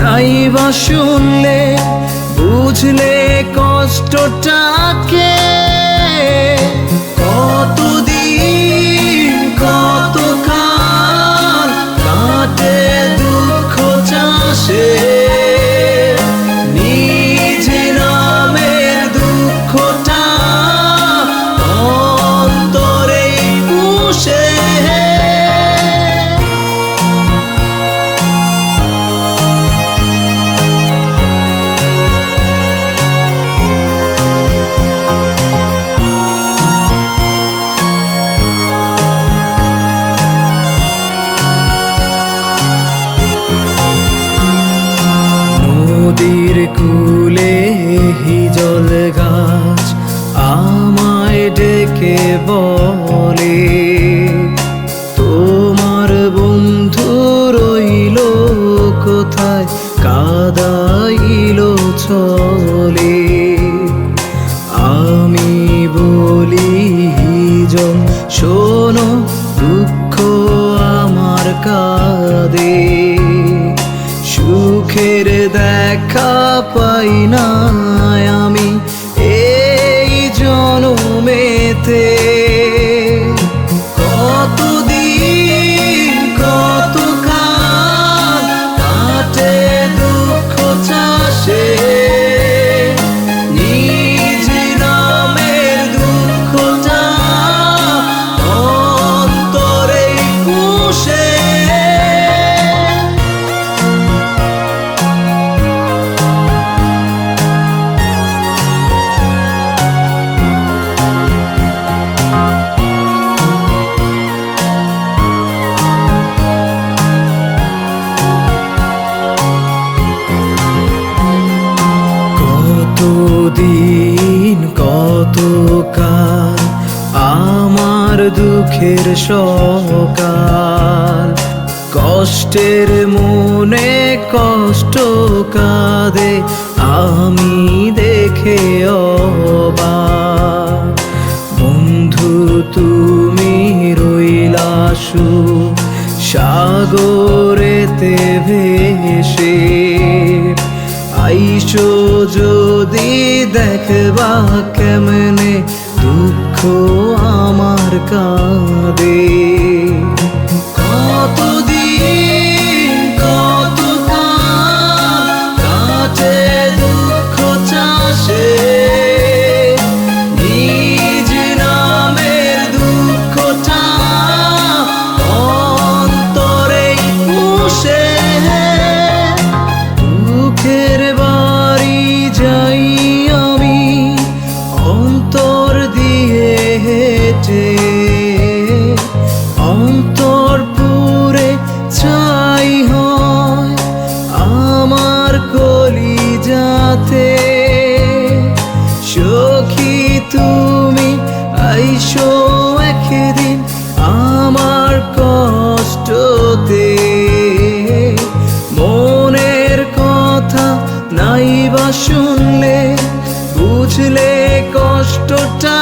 নাই বা শুনলে বুঝলে কষ্টটাকে। বলি শোনো দুঃখ আমার কাঁদে সুখের দেখা পাই না। কত কাল আমার দুঃখের সকাল। কষ্টের মনে কষ্ট কাঁদে, আমি দেখে বন্ধু, তুমি রইলাসু সাগরেতে ভেসে। আইসো যদি দেখবা কেমনে সাথে। সখী তুমি আইসো একদিন আমার কষ্টতে। মনের কথা নাই বা শুনলে বুঝলে কষ্টটা